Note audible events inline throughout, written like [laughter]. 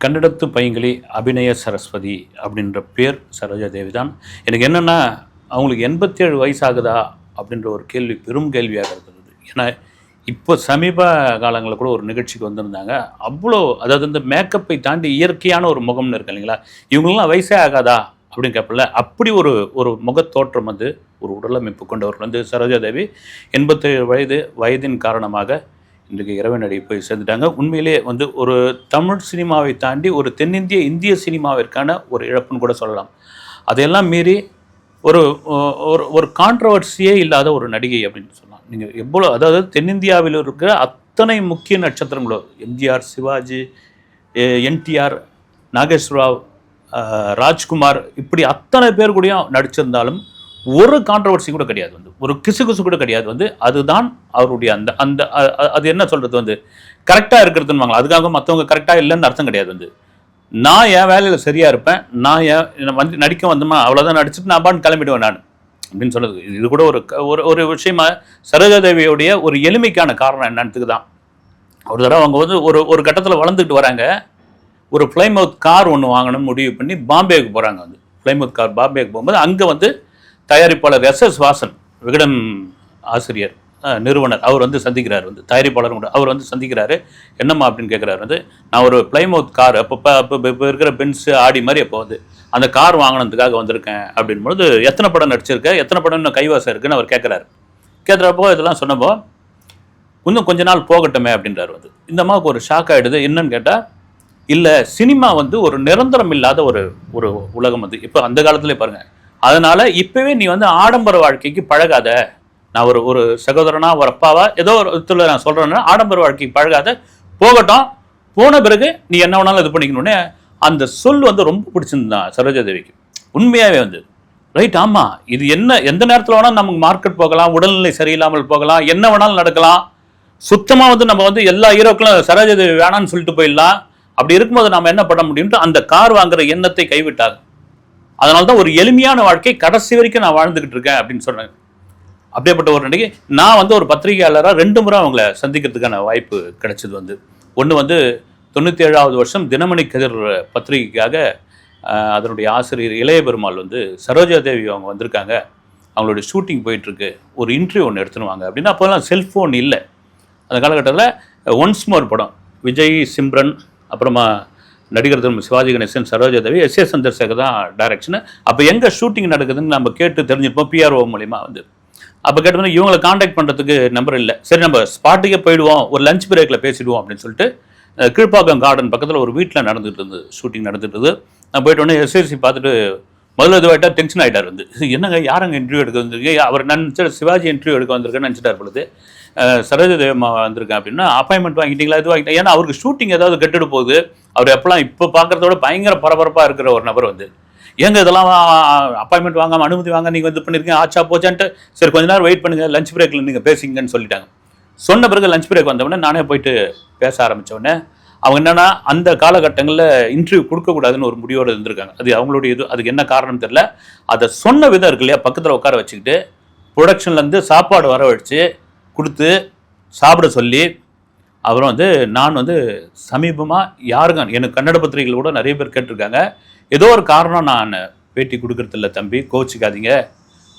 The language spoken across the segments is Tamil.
கன்னடத்து பையங்களி அபிநய சரஸ்வதி அப்படின்ற பேர் சரோஜா தேவி தான் எனக்கு என்னென்னா அவங்களுக்கு எண்பத்தேழு வயசாகுதா அப்படின்ற ஒரு கேள்வி பெரும் கேள்வியாக இருக்கிறது ஏன்னா இப்போ சமீப காலங்களில் கூட ஒரு நிகழ்ச்சிக்கு வந்திருந்தாங்க. அவ்வளோ அதாவது இந்த மேக்கப்பை தாண்டி இயற்கையான ஒரு முகம்னு இருக்கு இல்லைங்களா? இவங்களெலாம் வயசே ஆகாதா அப்படின்னு கேட்பல அப்படி ஒரு ஒரு முகத்தோற்றம் வந்து ஒரு உடலமைப்பு கொண்டவர் வந்து சரோஜா தேவி எண்பத்தேழு வயது வயதின் காரணமாக இன்றைக்கு இறைவனடி போய் சேர்ந்துட்டாங்க. உண்மையிலே வந்து ஒரு தமிழ் சினிமாவை தாண்டி ஒரு தென்னிந்திய இந்திய சினிமாவிற்கான ஒரு இழப்புன்னு கூட சொல்லலாம். அதையெல்லாம் மீறி ஒரு ஒரு ஒரு கான்ட்ரவர்சியே இல்லாத ஒரு நடிகை அப்படின்னு சொல்லலாம். நீங்கள் எவ்வளோ அதாவது தென்னிந்தியாவில் இருக்கிற அத்தனை முக்கிய நட்சத்திரங்களோ எம்ஜிஆர் சிவாஜி என்டிஆர் நாகேஷ் ராவ் ராஜ்குமார் இப்படி அத்தனை பேர் கூடயும் நடிச்சிருந்தாலும் ஒரு கான்ட்ரவர்சி கூட கிடையாது வந்து. ஒரு கிசு கிசு கூட கிடையாது வந்து. அதுதான் அவருடைய அந்த அந்த அது என்ன சொல்றது வந்து? கரெக்டாக இருக்கிறதுன்னு அதுக்காக மற்றவங்க கரெக்டாக இல்லைன்னு அர்த்தம் கிடையாது வந்து. நான் என் வேலையில் சரியாக இருப்பேன். நான் என் வந்து நடிக்க வந்தோமா? அவ்வளோதான் நடிச்சுட்டு நான் பாட்டு கிளம்பிடுவேன் நான். அப்படின்னு சொல்லுது இது கூட ஒரு ஒரு ஒரு விஷயமா சரோஜாதேவியோடைய ஒரு எளிமைக்கான காரணம் என்னன்றதுக்கு தான். ஒரு தடவை அவங்க வந்து ஒரு ஒரு கட்டத்தில் வளர்ந்துக்கிட்டு வராங்க. ஒரு ஃப்ளைமவுத் கார் ஒன்று வாங்கணும்னு முடிவு பண்ணி பாம்பேக்கு போகிறாங்க வந்து. ஃப்ளைமவுத் கார் பாம்பேக்கு போகும்போது அங்கே வந்து தயாரிப்பாளர் எஸ் எஸ் வாசன் விகடன் ஆசிரியர் நிறுவனர் அவர் வந்து சந்திக்கிறார் வந்து. தயாரிப்பாளர் கூட அவர் வந்து சந்திக்கிறாரு. என்னம்மா அப்படின்னு கேட்குறாரு வந்து நான் ஒரு பிளைமவுத் கார் அப்போ இப்போ இப்போ இருக்கிற பென்ஸு ஆடி மாதிரி அப்போ வந்து அந்த கார் வாங்கினதுக்காக வந்திருக்கேன் அப்படின்பொழுது எத்தனை படம் நடிச்சிருக்க எத்தனை படம் இன்னும் கைவாசம் இருக்குன்னு அவர் கேட்குறாரு கேட்குறப்போ இதெல்லாம் சொன்னப்போ இன்னும் கொஞ்ச நாள் போகட்டுமே அப்படின்றார் வந்து. இந்த அம்மாவுக்கு ஒரு ஷாக் ஆகிடுது என்னன்னு கேட்டால் இல்லை சினிமா வந்து ஒரு நிரந்தரம் இல்லாத ஒரு ஒரு உலகம் வந்து இப்போ அந்த காலத்துலேயே பாருங்கள் அதனால இப்போவே நீ வந்து ஆடம்பர வாழ்க்கைக்கு பழகாத. நான் ஒரு ஒரு சகோதரனா ஒரு அப்பாவா ஏதோ ஒரு இடத்துல நான் சொல்கிறேன்னா ஆடம்பர வாழ்க்கைக்கு பழகாத. போகட்டும். போன பிறகு நீ என்ன வேணாலும் இது பண்ணிக்கணுன்னே அந்த சொல் வந்து ரொம்ப பிடிச்சிருந்தான் சரோஜா தேவிக்கு. உண்மையாகவே வந்து. ரைட் ஆமாம் இது என்ன எந்த நேரத்தில் வேணால் நமக்கு மார்க்கெட் போகலாம் உடல்நிலை சரியில்லாமல் போகலாம் என்ன வேணாலும் நடக்கலாம். சுத்தமாக வந்து நம்ம வந்து எல்லா ஹீரோக்களும் சரோஜா தேவி வேணாம்னு சொல்லிட்டு போயிடலாம். அப்படி இருக்கும்போது நம்ம என்ன பண்ண முடியும்ட்டு அந்த கார் வாங்குற எண்ணத்தை கைவிட்டாங்க. அதனால தான் ஒரு எளிமையான வாழ்க்கை கடைசி வரைக்கும் நான் வாழ்ந்துகிட்டு இருக்கேன் அப்படின்னு சொன்னாங்க அப்படியேப்பட்ட ஒரு நடிகை நான் வந்து ஒரு பத்திரிகையாளராக ரெண்டு முறை அவங்கள சந்திக்கிறதுக்கான வாய்ப்பு கிடைச்சது வந்து. ஒன்று வந்து தொண்ணூற்றி ஏழாவது வருஷம் தினமணி கதிர் பத்திரிகைக்காக அதனுடைய ஆசிரியர் இளைய பெருமாள் வந்து சரோஜா தேவி அவங்க வந்திருக்காங்க. அவங்களுடைய ஷூட்டிங் போயிட்டுருக்கு. ஒரு இன்டர்வியூ ஒன்று எடுத்துன்னு வாங்க அப்படின்னா அப்போல்லாம் செல்ஃபோன் இல்லை. அந்த காலகட்டத்தில் ஒன்ஸ் மோர் படம் விஜய் சிம்ரன் அப்புறமா நடிகர் திரு சிவாஜி கணேசன் சரோஜா தேவி எஸ் ஏ சந்திரசேகர் தான் டைரக்ஷன் அப்போ எங்கே ஷூட்டிங் நடக்குதுன்னு நம்ம கேட்டு தெரிஞ்சிருப்போம் பிஆர்ஓ மூலிமா வந்து. அப்போ கேட்டோம்னா இவங்களை காண்டாக்ட் பண்ணுறதுக்கு நம்பர் இல்லை. சரி நம்ம ஸ்பாட்டுக்கே போயிடுவோம் ஒரு லஞ்ச் பிரேக்கில் பேசிடுவோம் அப்படின்னு சொல்லிட்டு கீழ்ப்பாக்கம் கார்டன் பக்கத்தில் ஒரு வீட்டில் நடந்துகிட்டு இருந்தது ஷூட்டிங் நடந்துகிட்டு இருந்தது. நான் போயிட்டோடனே எஸ்எஸ்சி பார்த்துட்டு முதல்ல இதுவாயிட்டா டென்ஷன் ஆகிட்டார் வந்து. [laughs] என்னங்க யாரங்க இன்டர்வியூ எடுக்க வந்திருக்கீங்க? அவர் நினச்ச சிவாஜி இன்டர்வியூ எடுக்க வந்திருக்கேன்னு நினச்சிட்டார் பொழுது. சரோஜ தேவம்மா வந்திருக்கேன் அப்படின்னா அப்பாயின்மெண்ட் வாங்கிட்டீங்களா? இது வாங்கிட்டீங்க. ஏன்னா அவருக்கு ஷூட்டிங் ஏதாவது கெட்டுடு போகுது. அவர் எப்பெல்லாம் இப்போ பார்க்குறதோட பயங்கர பரபரப்பாக இருக்கிற ஒரு நபர் வந்து. ஏங்க இதெல்லாம் அப்பாயின்மெண்ட் வாங்காமல் அனுமதி வாங்க நீங்கள் வந்து பண்ணிருக்கீங்க? ஆச்சா போச்சான்ட்டு. சரி கொஞ்ச நேரம் வெயிட் பண்ணுங்கள் லஞ்ச் பிரேக்கில் நீங்கள் பேசிங்கன்னு சொல்லிட்டாங்க. சொன்ன பிறகு லஞ்ச் பிரேக் வந்தவொடனே நானே போயிட்டு பேச ஆரம்பிச்ச அவங்க என்னன்னா அந்த காலகட்டங்களில் இன்டர்வியூ கொடுக்கக்கூடாதுன்னு ஒரு முடிவோடு இருந்திருக்காங்க. அது அவங்களுடைய இது அதுக்கு என்ன காரணம் தெரில அதை சொன்ன விதம் இருக்கு இல்லையா? பக்கத்தில் உட்கார வச்சுக்கிட்டு ப்ரொடக்ஷன்லேருந்து சாப்பாடு வரவழைச்சு கொடுத்து சாப்பிட சொல்லி அப்புறம் வந்து நான் வந்து சமீபமாக யாருங்க எனக்கு கன்னட பத்திரிகைகள் கூட நிறைய பேர் கேட்டிருக்காங்க. ஏதோ ஒரு காரணம் நான் பேட்டி கொடுக்கறதில்ல தம்பி கோச்சிக்காதீங்க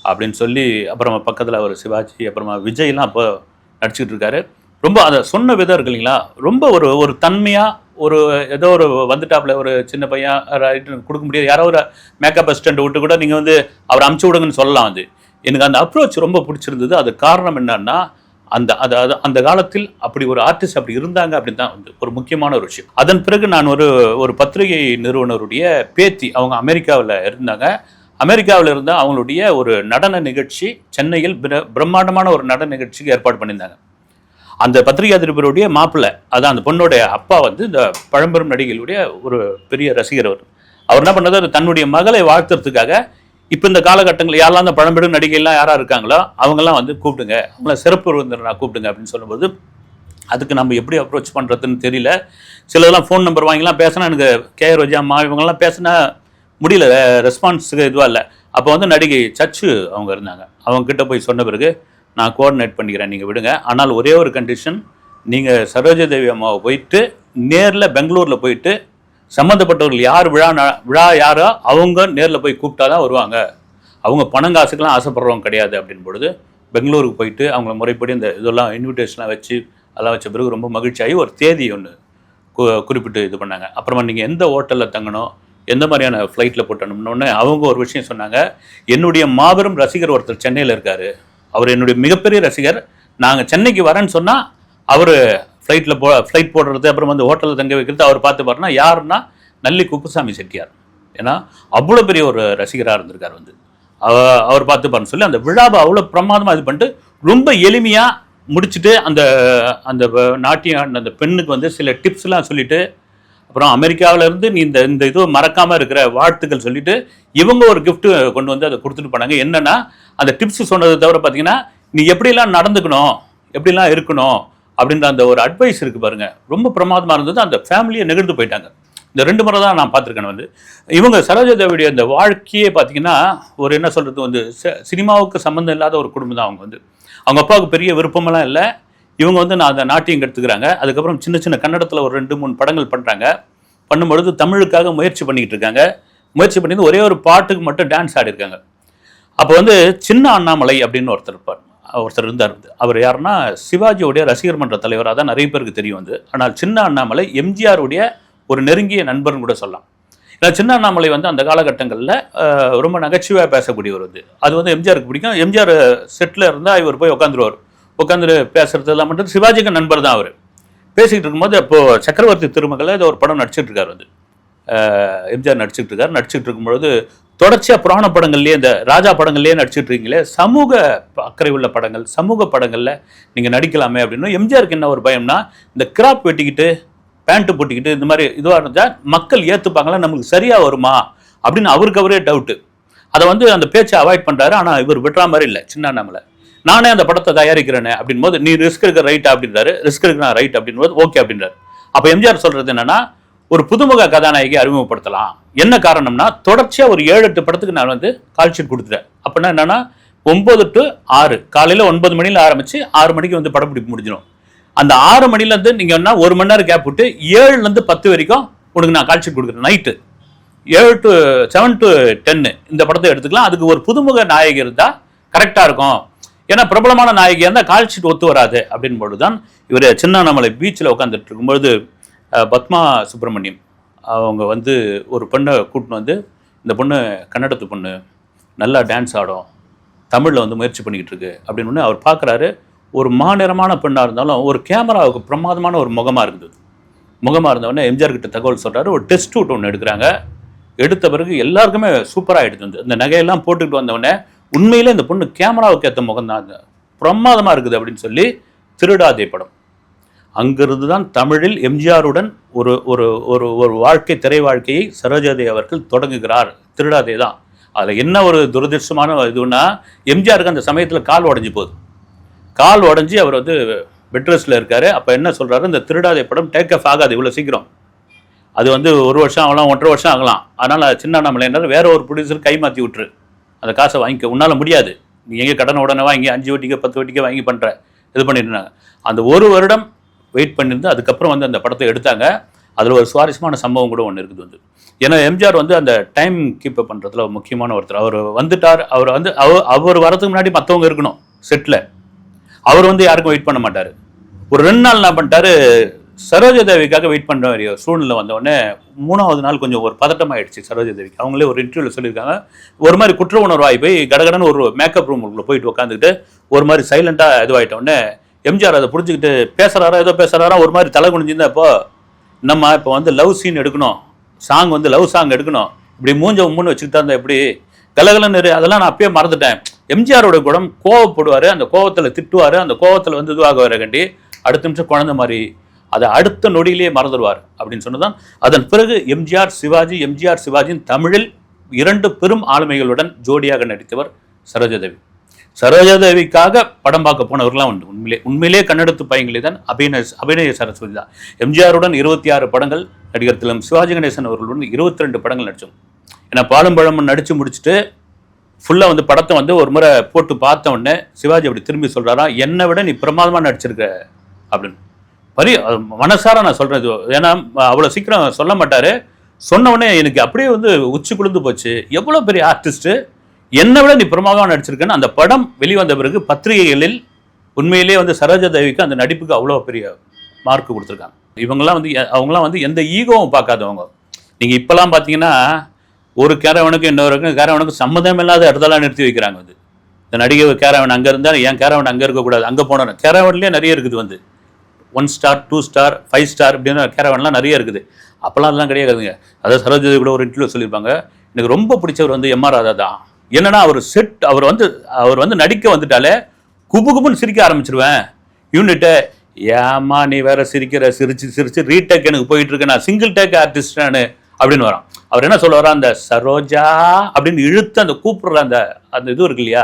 அப்படின்னு சொல்லி அப்புறமா பக்கத்தில் ஒரு சிவாஜி அப்புறமா விஜய்லாம் அப்போ நடிச்சுக்கிட்டு இருக்காரு. ரொம்ப அதை சொன்ன விதம் இருக்கு இல்லைங்களா? ரொம்ப ஒரு ஒரு தன்மையாக ஒரு ஏதோ ஒரு வந்துட்டாப்புல ஒரு சின்ன பையன் கொடுக்க முடியாது. யாரோ ஒரு மேக்கப் அசிஸ்டண்ட் விட்டு கூட நீங்கள் வந்து அவர் அமுச்சு விடுங்கன்னு சொல்லலாம் வந்து எனக்கு அந்த அப்ரோச் ரொம்ப பிடிச்சிருந்தது. அது காரணம் என்னன்னா அந்த அது அந்த காலத்தில் அப்படி ஒரு ஆர்டிஸ்ட் அப்படி இருந்தாங்க அப்படின்னு தான் வந்து ஒரு முக்கியமான ஒரு விஷயம். அதன் பிறகு நான் ஒரு ஒரு பத்திரிகை நிறுவனருடைய பேத்தி அவங்க அமெரிக்காவில் இருந்தாங்க. அமெரிக்காவில் இருந்த அவங்களுடைய ஒரு நடன நிகழ்ச்சி சென்னையில் பிர- பிரம்மாண்டமான ஒரு நடன நிகழ்ச்சிக்கு ஏற்பாடு பண்ணியிருந்தாங்க. அந்த பத்திரிகை அதிபருடைய மாப்பிள்ளை அதான் அந்த பொண்ணுடைய அப்பா வந்து இந்த பழம்பெரும் நடிகைகளுடைய ஒரு பெரிய ரசிகர் அவர். அவர் என்ன பண்ணது தன்னுடைய மகளை வாழ்த்துறதுக்காக இப்போ இந்த காலகட்டங்களில் யாரெல்லாம் அந்த பழம்பெரும் நடிகைலாம் யாராக இருக்காங்களோ அவங்கெல்லாம் வந்து கூப்பிடுங்க. அவங்கள சிறப்பு விருந்தினராக கூப்பிடுங்க அப்படின்னு சொல்லும்போது அதுக்கு நம்ம எப்படி அப்ரோச் பண்ணுறதுன்னு தெரியல. சிலதெல்லாம் ஃபோன் நம்பர் வாங்கிலாம் பேசினா எனக்கு கே. ரோஜா அம்மா இவங்கெல்லாம் பேசினா முடியல ரெஸ்பான்ஸுக்கு இதுவாக இல்லை. அப்போ வந்து நடிகை சச்சு அவங்க இருந்தாங்க. அவங்க கிட்ட போய் சொன்ன பிறகு நான் கோஆர்டினேட் பண்ணிக்கிறேன் நீங்கள் விடுங்க. ஆனால் ஒரே ஒரு கண்டிஷன் நீங்கள் சரோஜா தேவி அம்மாவை போயிட்டு நேரில் பெங்களூரில் போயிட்டு சம்மந்தப்பட்டவர்கள் யார் விழா விழா யாரோ அவங்க நேரில் போய் கூப்பிட்டா தான் வருவாங்க. அவங்க பணம் காசுக்கெல்லாம் ஆசைப்படுறவங்க கிடையாது அப்படின் பொழுது பெங்களூருக்கு போயிட்டு அவங்கள முறைப்படி இந்த இதெல்லாம் இன்விடேஷன்லாம் வச்சு அதெல்லாம் வச்ச பிறகு ரொம்ப மகிழ்ச்சியாகி ஒரு தேதி ஒன்று குறிப்பிட்டு இது பண்ணாங்க. அப்புறமா நீங்கள் எந்த ஹோட்டலில் தங்கணும் எந்த மாதிரியான ஃப்ளைட்டில் போட்டணும்னு அவங்க ஒரு விஷயம் சொன்னாங்க. என்னுடைய மாபெரும் ரசிகர் ஒருத்தர் சென்னையில் இருக்கார். அவர் என்னுடைய மிகப்பெரிய ரசிகர். நாங்கள் சென்னைக்கு வரேன்னு சொன்னால் அவர் ஃப்ளைட்டில் போ ஃப்ளைட் போடுறது அப்புறம் வந்து ஹோட்டலில் தங்க வைக்கிறது அவர் பார்த்து பாருன்னா யாருன்னா நல்லி குப்புசாமி செட்டியார். ஏன்னா அவ்வளோ பெரிய ஒரு ரசிகராக இருந்திருக்கார் வந்து. அவர் பார்த்து பாருன்னு சொல்லி அந்த விழாவை அவ்வளோ பிரமாதமாக இது பண்ணிட்டு ரொம்ப எளிமையாக முடிச்சுட்டு அந்த அந்த நாட்டியம் ஆடின அந்த பெண்ணுக்கு வந்து சில டிப்ஸ்லாம் சொல்லிட்டு அப்புறம் அமெரிக்காவிலேருந்து நீ இந்த இந்த இது மறக்காமல் இருக்கிற வாழ்த்துக்கள் சொல்லிவிட்டு இவங்க ஒரு கிஃப்ட்டு கொண்டு வந்து அதை கொடுத்துட்டு போனாங்க. என்னென்னா அந்த டிப்ஸ் சொன்னதை தவிர பார்த்தீங்கன்னா நீ எப்படிலாம் நடந்துக்கணும் எப்படிலாம் இருக்கணும் அப்படின்ற அந்த ஒரு அட்வைஸ் இருக்கு பாருங்க. ரொம்ப பிரமாதமாக இருந்தது. அந்த ஃபேமிலியை நெகிழ்ந்து போயிட்டாங்க. இந்த ரெண்டு முறை தான் நான் பார்த்துருக்கேன் வந்து. இவங்க சரோஜாதேவியுடைய அந்த வாழ்க்கையே பார்த்தீங்கன்னா ஒரு என்ன சொல்கிறது வந்து ச- சினிமாவுக்கு சம்மந்தம் இல்லாத ஒரு குடும்பம் தான் அவங்க வந்து. அவங்க அப்பாவுக்கு பெரிய விருப்பமெல்லாம் இல்லை. இவங்க வந்து நான் அந்த நாட்டியம் கற்றுக்கிறாங்க அதுக்கப்புறம் சின்ன சின்ன கன்னடத்தில் ஒரு ரெண்டு மூணு படங்கள் பண்ணுறாங்க பண்ணும்பொழுது தமிழுக்காக முயற்சி பண்ணிக்கிட்டு இருக்காங்க. முயற்சி பண்ணி ஒரே ஒரு பாட்டுக்கு மட்டும் டான்ஸ் ஆடிருக்காங்க. அப்போ வந்து சின்ன அண்ணாமலை அப்படின்னு ஒருத்தர் இருப்பார். ஒருத்தர் இருந்தார். அவர் யாருன்னா சிவாஜியோடைய ரசிகர் மன்ற தலைவராக தான் நிறைய பேருக்கு தெரியும் வந்து ஆனால் சின்ன அண்ணாமலை எம்ஜிஆருடைய ஒரு நெருங்கிய நண்பர்னு கூட சொல்லலாம். ஏன்னா சின்ன அண்ணாமலை வந்து அந்த காலகட்டங்களில் ரொம்ப நகைச்சுவையாக பேசக்கூடியவர் வந்து. அது வந்து எம்ஜிஆருக்கு பிடிக்கும். எம்ஜிஆர் செட்டில் இருந்தால் இவர் போய் உட்காந்துருவார் உட்காந்துரு பேசுறது எல்லாம் பண்ணுறது சிவாஜிக்கு நண்பர் தான் அவர். பேசிக்கிட்டு இருக்கும்போது அப்போது சக்கரவர்த்தி திருமகளை ஏதோ ஒரு படம் நடிச்சிட்டு இருக்கார் வந்து எம்ஜிஆர் நடிச்சிட்டு இருக்கார். நடிச்சிட்டு இருக்கும்பொழுது தொடர்ச்சியாக புராண படங்கள்லேயே இந்த ராஜா படங்கள்லேயே நடிச்சுட்டு இருக்கீங்களே சமூக அக்கறை உள்ள படங்கள் சமூக படங்களில் நீங்கள் நடிக்கலாமே அப்படின்னு எம்ஜிஆருக்கு என்ன ஒரு பயம்னா இந்த கிராப் வெட்டிக்கிட்டு பேண்ட்டு போட்டிக்கிட்டு இந்த மாதிரி இதுவாக இருந்தால் மக்கள் ஏற்றுப்பாங்களா நமக்கு சரியாக வருமா அப்படின்னு அவருக்கு அவரே டவுட்டு. அதை வந்து அந்த பேச்சை அவாய்ட் பண்ணுறாரு ஆனால் இவர் விட்டுற மாதிரி இல்லை சின்ன அண்ணாமலை. நானே அந்த படத்தை தயாரிக்கிறேனே அப்படின் போது நீ ரிஸ்க் எடுக்க ரைட் அப்படின்றாரு ரிஸ்க் எடுக்க ரைட் அப்படின் போது ஓகே அப்படின்றாரு. அப்போ எம்ஜிஆர் சொல்கிறது என்னென்னா ஒரு புதுமுக கதாநாயகி அறிமுகப்படுத்தலாம். என்ன காரணம்னா தொடர்ச்சியாக ஒரு ஏழு எட்டு படத்துக்கு நான் வந்து கால் ஷீட் கொடுத்துட்டேன். அப்படின்னா என்னன்னா ஒன்பது டு ஆறு காலையில் ஒன்பது மணியில் ஆரம்பிச்சு ஆறு மணிக்கு வந்து படப்பிடிப்பு முடிஞ்சிடும். அந்த ஆறு மணிலேருந்து நீங்கள் என்ன ஒரு மணி நேரம் கேப் விட்டு ஏழுலேருந்து பத்து வரைக்கும் உனக்கு நான் கால் ஷீட் கொடுக்குறேன் நைட்டு ஏழு டு செவன் டு டென்னு இந்த படத்தை எடுத்துக்கலாம். அதுக்கு ஒரு புதுமுக நாயகி இருந்தால் கரெக்டாக இருக்கும். ஏன்னா பிரபலமான நாயகியாக இருந்தால் கால் ஷீட் ஒத்து வராது. அப்படின்னு பொழுது தான் இவர் சின்னண்ணாமலை பீச்சில் உட்காந்துட்டு இருக்கும்பொழுது பத்மா சுப்பிரமணியம். அவங்க வந்து ஒரு பெண்ணை கூட்டின்னு வந்து இந்த பொண்ணு கன்னடத்து பொண்ணு நல்லா டான்ஸ் ஆடும் தமிழில் வந்து முயற்சி பண்ணிக்கிட்டு இருக்கு அப்படின்னு ஒண்ணு அவர் பார்க்குறாரு ஒரு மாநிறமான பெண்ணாக இருந்தாலும் ஒரு கேமராவுக்கு பிரமாதமான ஒரு முகமாக இருந்தது. முகமாக இருந்தவொடனே எம்ஜிஆர் கிட்ட தகவல் சொல்கிறாரு ஒரு டெஸ்ட் ஷூட் ஒன்று எடுக்கிறாங்க. எடுத்த பிறகு எல்லாருக்குமே சூப்பராக எடுத்து வந்து இந்த நகையெல்லாம் போட்டுக்கிட்டு வந்தவொடனே உண்மையிலே இந்த பொண்ணு கேமராவுக்கு ஏற்ற முகம் தான் பிரமாதமாக இருக்குது அப்படின்னு சொல்லி திருடாதே படம். அங்கிருந்து தான் தமிழில் எம்ஜிஆருடன் ஒரு ஒரு ஒரு ஒரு வாழ்க்கை திரை வாழ்க்கையை சரோஜாதே அவர்கள் தொடங்குகிறார். திருடாதே தான். அதில் என்ன ஒரு துரதிருஷ்டமான இதுன்னா எம்ஜிஆருக்கு அந்த சமயத்தில் கால் உடஞ்சி போகுது. கால் உடஞ்சி அவர் வந்து பெட்ரெஸ்டில் இருக்கார். அப்போ என்ன சொல்கிறாரு இந்த திருடாதே படம் டேக் ஆஃப் ஆகாது இவ்வளோ சீக்கிரம். அது வந்து ஒரு வருஷம் ஆகலாம் ஒன்றரை வருஷம் ஆகலாம். அதனால் சின்ன அண்ணாமலை வேற ஒரு ப்ரொடியூசர் கை மாற்றி விட்டுரு. அந்த காசை வாங்கிக்க. உன்னால் முடியாது. நீ எங்கே கடன் உடனே வாங்கி அஞ்சு வட்டிக்கு பத்து வட்டிக்கு வாங்கி பண்ணுற இது பண்ணிருந்தாங்க அந்த ஒரு வருடம் வெயிட் பண்ணியிருந்து அதுக்கப்புறம் வந்து அந்த படத்தை எடுத்தாங்க. அதில் ஒரு சுவாரஸ்யமான சம்பவம் கூட ஒன்று இருக்குது வந்து. ஏன்னா எம்ஜிஆர் வந்து அந்த டைம் கீப் அப் பண்ணுறதுல முக்கியமான ஒருத்தர். அவர் வந்துட்டார் அவர் வந்து அவர் அவர் வரதுக்கு முன்னாடி மற்றவங்க இருக்கணும் செட்டில் அவர் வந்து யாருக்கும் வெயிட் பண்ண மாட்டார். ஒரு ரெண்டு நாள் என்ன பண்ணிட்டாரு சரோஜா தேவிக்காக வெயிட் பண்ணுற மாதிரி சூழ்நிலை வந்த மூணாவது நாள் கொஞ்சம் ஒரு பதட்டம் ஆயிடுச்சு சரோஜா தேவிக்கு. அவங்களே ஒரு இன்டர்வியூவில் சொல்லியிருக்காங்க. ஒரு மாதிரி குற்ற உணர்வாகி போய் கடகடன்னு ஒரு மேக்கப் ரூமுக்குள்ளே போயிட்டு உட்காந்துக்கிட்டு ஒரு மாதிரி சைலண்ட்டாக இதுவாகிட்ட உடனே எம்ஜிஆர் அதை புரிஞ்சுக்கிட்டு பேசுகிறாரா ஏதோ பேசுகிறாரா ஒரு மாதிரி தலை குனிஞ்சிருந்தா இப்போ நம்ம இப்போ வந்து லவ் சீன் எடுக்கணும். சாங் வந்து லவ் சாங் எடுக்கணும். இப்படி மூஞ்ச உம்முன்னு வச்சுக்கிட்டா இருந்தா எப்படி? கலகலன்னு இரு, அதெல்லாம் நான் அப்பயே மறந்துட்டேன். எம்ஜிஆரோட குடம் கோவப்படுவார் அந்த கோவத்தில் திட்டுவார் அந்த கோவத்தில் வந்து இதுவாக வர கண்டி. அடுத்த நிமிஷம் குழந்தை மாதிரி அதை அடுத்த நொடியிலேயே மறந்துடுவார் அப்படின்னு சொன்னதான் அதன் பிறகு எம்ஜிஆர் சிவாஜி எம்ஜிஆர் சிவாஜியின் தமிழில் இரண்டு பெரும் ஆளுமைகளுடன் ஜோடியாக நடித்தவர் சரோஜதேவி. சரோஜாதேவிக்காக படம் பார்க்க போனவர்களாம் உண்டு. உண்மையிலே உண்மையிலே கன்னடத்து பையங்களே தான் அபிநய அபிநய சரஸ்வதி தான். எம்ஜிஆருடன் இருபத்தி ஆறு படங்கள் நடிகர் திலம் சிவாஜி கணேசன் அவர்களுடன் இருபத்தி ரெண்டு படங்கள் நடித்தோம். ஏன்னா பாலும் பழமும் நடித்து முடிச்சுட்டு ஃபுல்லாக வந்து படத்தை வந்து ஒரு முறை போட்டு பார்த்த உடனே சிவாஜி அப்படி திரும்பி சொல்கிறாராம் என்னை விட நீ பிரமாதமாக நடிச்சிருக்க அப்படின்னு. பரி மனசார நான் சொல்கிறேன் இது. ஏன்னா அவ்வளோ சீக்கிரம் சொல்ல மாட்டார். சொன்ன உடனே எனக்கு அப்படியே வந்து உச்சி குளிர்ந்து போச்சு. எவ்வளோ பெரிய ஆர்டிஸ்ட்டு என்னை விட நீ பிரமாதமாக நடிச்சிருக்கேன்னு அந்த படம் வெளிவந்த பிறகு பத்திரிகைகளில் உண்மையிலேயே வந்து சரோஜா தேவிக்கு அந்த நடிப்புக்கு அவ்வளோ பெரிய மார்க் கொடுத்துருக்காங்க. இவங்கெல்லாம் வந்து எ- வந்து எந்த ஈகோவும் பார்க்காதவங்க. நீங்கள் இப்போலாம் பார்த்தீங்கன்னா ஒரு கேரவனுக்கு இன்னொருக்கும் கேரவனுக்கும் சம்மதம் இல்லாத இடத்தெல்லாம் நிறுத்தி வைக்கிறாங்க வந்து. இந்த நடிகை கேரவன் அங்கே இருந்தால் ஏன் கேரவன் அங்கே இருக்கக்கூடாது அங்கே போனோம் கேரவன்லேயே நிறைய இருக்குது வந்து. One star two star five star அப்படின்னு கேரவன்லாம் நிறைய இருக்குது. அப்போல்லாம் அதெல்லாம் கிடையாதுங்க. அதாவது சரோஜதி கூட ஒரு இன்டர்வியூ சொல்லியிருப்பாங்க. எனக்கு ரொம்ப பிடிச்சவர் வந்து எம்ஆர் ராதா தான். என்னன்னா அவர் செட் அவர் வந்து அவர் வந்து நடிக்க வந்துட்டாலே குபு குபுன்னு சிரிக்க ஆரம்பிச்சிருவேன். யூனிட்ட ஏமா நீ வேற சிரிக்கிற சிரிச்சு சிரிச்சு ரீடேக் எனக்கு போயிட்டு இருக்கு நான் சிங்கிள் டேக் ஆர்டிஸ்ட் நான் அப்படின்னு வரான். அவர் என்ன சொல்லுவாரா அந்த சரோஜா அப்படின்னு இழுத்து அந்த கூப்பிடுற அந்த அந்த இது இருக்கு இல்லையா?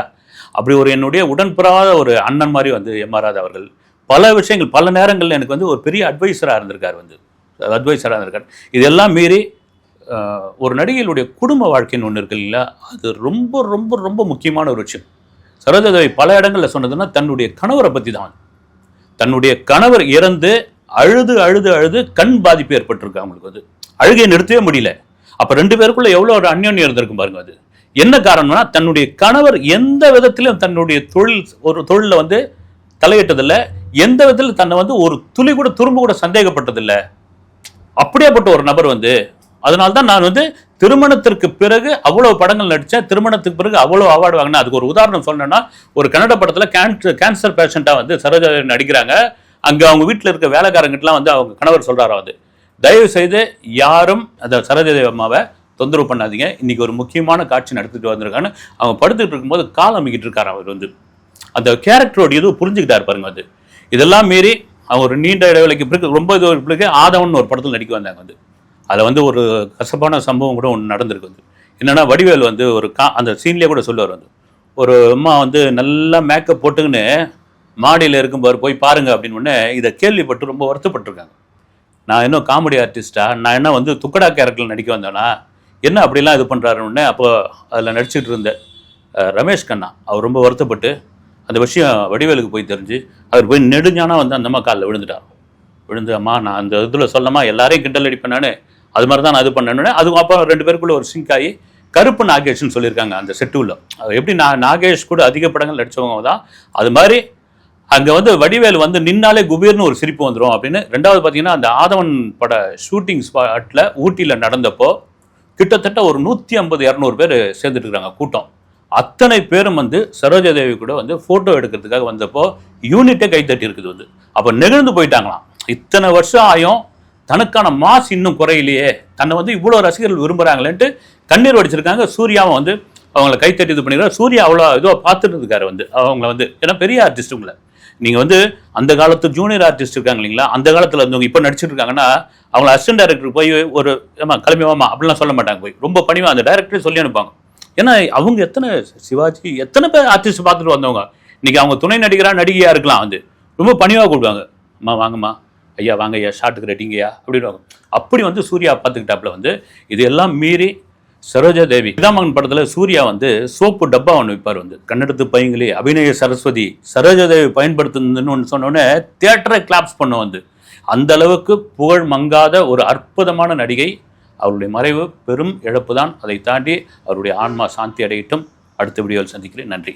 அப்படி ஒரு என்னுடைய உடன்பெறாத ஒரு அண்ணன் மாதிரி வந்து எம்ஆர் அவர்கள் பல விஷயங்கள் பல நேரங்களில் எனக்கு வந்து ஒரு பெரிய அட்வைசராக இருந்திருக்கார் வந்து. அட்வைசராக இருந்திருக்கார். இதெல்லாம் மீறி ஒரு நடிகையினுடைய குடும்ப வாழ்க்கைன்னு ஒன்று இருக்கு இல்லைங்களா? அது ரொம்ப ரொம்ப ரொம்ப முக்கியமான ஒரு விஷயம். சரோஜாதேவி பல இடங்களில் சொன்னதுன்னா தன்னுடைய கணவரை பற்றி தான் தன்னுடைய கணவர் இறந்து அழுது அழுது அழுது கண் பாதிப்பு ஏற்பட்டிருக்கு அவங்களுக்கு வந்து அழுகையை நிறுத்தவே முடியல. அப்போ ரெண்டு பேருக்குள்ள எவ்வளோ ஒரு அந்யோன்யம் இருந்திருக்கும் பாருங்க அது. என்ன காரணம்னா தன்னுடைய கணவர் எந்த விதத்திலும் தன்னுடைய தொழில் ஒரு தொழிலில் வந்து தலையிட்டதில்லை. எந்த விதத்தில் தன்னை வந்து ஒரு துளி கூட துரும்பு கூட சந்தேகப்பட்டதில்லை. அப்படியாப்பட்ட ஒரு நபர் வந்து அதனால தான் நான் வந்து திருமணத்திற்கு பிறகு அவ்வளோ படங்கள் நடித்தேன் திருமணத்துக்கு பிறகு அவ்வளோ அவார்டு வாங்கினேன். அதுக்கு ஒரு உதாரணம் சொன்னேன்னா ஒரு கன்னட படத்தில் கேன்சர் கேன்சர் பேஷண்ட்டாக வந்து சரோஜா நடிக்கிறாங்க. அங்கே அவங்க வீட்டில் இருக்க வேலைக்காரங்கிட்டலாம் வந்து அவங்க கணவர் சொல்கிறாரா வந்து தயவு செய்து யாரும் அந்த சரோஜாதேவி அம்மாவை தொந்தரவு பண்ணாதீங்க. இன்னைக்கு ஒரு முக்கியமான காட்சி நடத்திட்டு வந்திருக்கான்னு அவங்க படுத்துட்டு இருக்கும்போது கால் அமைக்கிட்டு இருக்காரு அவர் வந்து. அந்த கேரக்டரோட இது புரிஞ்சுக்கிட்டாரு பாருங்க அது. இதெல்லாம் மீறி அவங்க ஒரு நீண்ட இடைவெளிக்கு பிறகு ரொம்ப இது பிறகு ஆதவன் ஒரு படத்தில் நடிக்க வந்தாங்க வந்து. அதில் வந்து ஒரு கசப்பான சம்பவம் கூட ஒன்று நடந்திருக்கு வந்து. என்னென்னா வடிவேல் வந்து ஒரு கா அந்த சீன்லேயே கூட சொல்லுவார் வந்து. ஒரு அம்மா வந்து நல்லா மேக்கப் போட்டுக்கின்னு மாடியில் இருக்கும்போது போய் பாருங்க அப்படின்னு உடனே இதை கேள்விப்பட்டு ரொம்ப வருத்தப்பட்டிருக்காங்க. நான் இன்னும் காமெடி ஆர்டிஸ்டா நான் என்ன வந்து துக்கடா கேரக்டரில் நடிக்க வந்தேனா? என்ன அப்படிலாம் இது பண்ணுறாருன்னு அப்போ அதில் நடிச்சிட்டு இருந்த ரமேஷ் கண்ணா அவர் ரொம்ப வருத்தப்பட்டு அந்த விஷயம் வடிவேலுக்கு போய் தெரிஞ்சு அவர் போய் நெடுஞ்சானா வந்து அந்த அம்மா காலில் விழுந்துட்டார். விழுந்து அம்மா நான் அந்த இதில் சொல்லமா எல்லாரையும் கிண்டல் அடிப்பேன் நான். அது மாதிரி தான் நான் இது பண்ணேன்னு அது அப்போ ரெண்டு பேருக்குள்ள ஒரு சிங்க் ஆகி கருப்பு நாகேஷ்னு சொல்லியிருக்காங்க அந்த செட்டுவில் எப்படி நான் நாகேஷ் கூட அதிக படங்கள் நடித்தவங்க தான். அது மாதிரி அங்கே வந்து வடிவேல் வந்து நின்னாலே குபீர்னு ஒரு சிரிப்பு வந்துடும் அப்படின்னு. ரெண்டாவது பார்த்தீங்கன்னா அந்த ஆதவன் பட ஷூட்டிங் ஸ்பாட்டில் ஊட்டியில் நடந்தப்போ கிட்டத்தட்ட ஒரு நூற்றி ஐம்பது இரநூறு பேர் சேர்ந்துட்டு இருக்கிறாங்க கூட்டம். அத்தனை பேரும் வந்து சரோஜாதேவி கூட வந்து ஃபோட்டோ எடுக்கிறதுக்காக வந்தப்போ யூனிட்டே கைத்தட்டி இருக்குது வந்து. அப்போ நெகிழ்ந்து போயிட்டாங்களாம். இத்தனை வருஷம் ஆயும் தனக்கான மாஸ் இன்னும் குறையிலையே. தன்னை வந்து இவ்வளோ ரசிகர்கள் விரும்புகிறாங்களேன்ட்டு கண்ணீர் வடிச்சிருக்காங்க. சூர்யாவை வந்து அவங்கள கைத்தட்டி இது பண்ணிடுறாரு. சூர்யா அவ்வளோ இதுவாக பார்த்துட்டு இருக்காரு வந்து. அவங்கள வந்து ஏன்னா பெரிய ஆர்டிஸ்ட் உங்களை. நீங்கள் வந்து அந்த காலத்து ஜூனியர் ஆர்டிஸ்ட் இருக்காங்க இல்லைங்களா? அந்த காலத்தில் இருந்தவங்க இப்போ நடிச்சிட்டு இருக்காங்கன்னா அவங்கள அசிஸ்டன்ட் டேரக்டர் போய் ஒரு ஏமா கிளம்பி வாமா அப்படிலாம் சொல்ல மாட்டாங்க போய். ரொம்ப பணிவா அந்த டைரக்டரே சொல்லி அனுப்பாங்க ஏன்னா அவங்க எத்தனை சிவாஜி எத்தனை பேர் ஆர்டிஸ்ட் பார்த்துட்டு வந்தவங்க. இன்னைக்கு அவங்க துணை நடிகரா நடிகையாக இருக்கலாம் வந்து. ரொம்ப பணிவாக கொடுப்பாங்க அம்மா வாங்கம்மா ஐயா வாங்க ஐயா ஷார்ட்டுக்கு ரெட்டிங்கய்யா அப்படின்னு அப்படி வந்து சூர்யா பார்த்துக்கிட்டாப்புல வந்து இது எல்லாம் மீறி சரோஜா தேவி இதாமகன் படத்தில் சூர்யா வந்து சோப்பு டப்பா ஒன்று விற்பார் வந்து. கன்னடத்து பையங்களே அபிநய சரஸ்வதி சரோஜா தேவி பயன்படுத்துன்னு ஒன்று சொன்னோடனே தியேட்டரை கிளாப்ஸ் பண்ண வந்து. அந்த அளவுக்கு புகழ் மங்காத ஒரு அற்புதமான நடிகை. அவருடைய மறைவு பெரும் இழப்பு தான் அதை தாண்டி அவருடைய ஆன்மா சாந்தி அடையட்டும். அடுத்த வீடியோவில் சந்திக்கிறேன். நன்றி.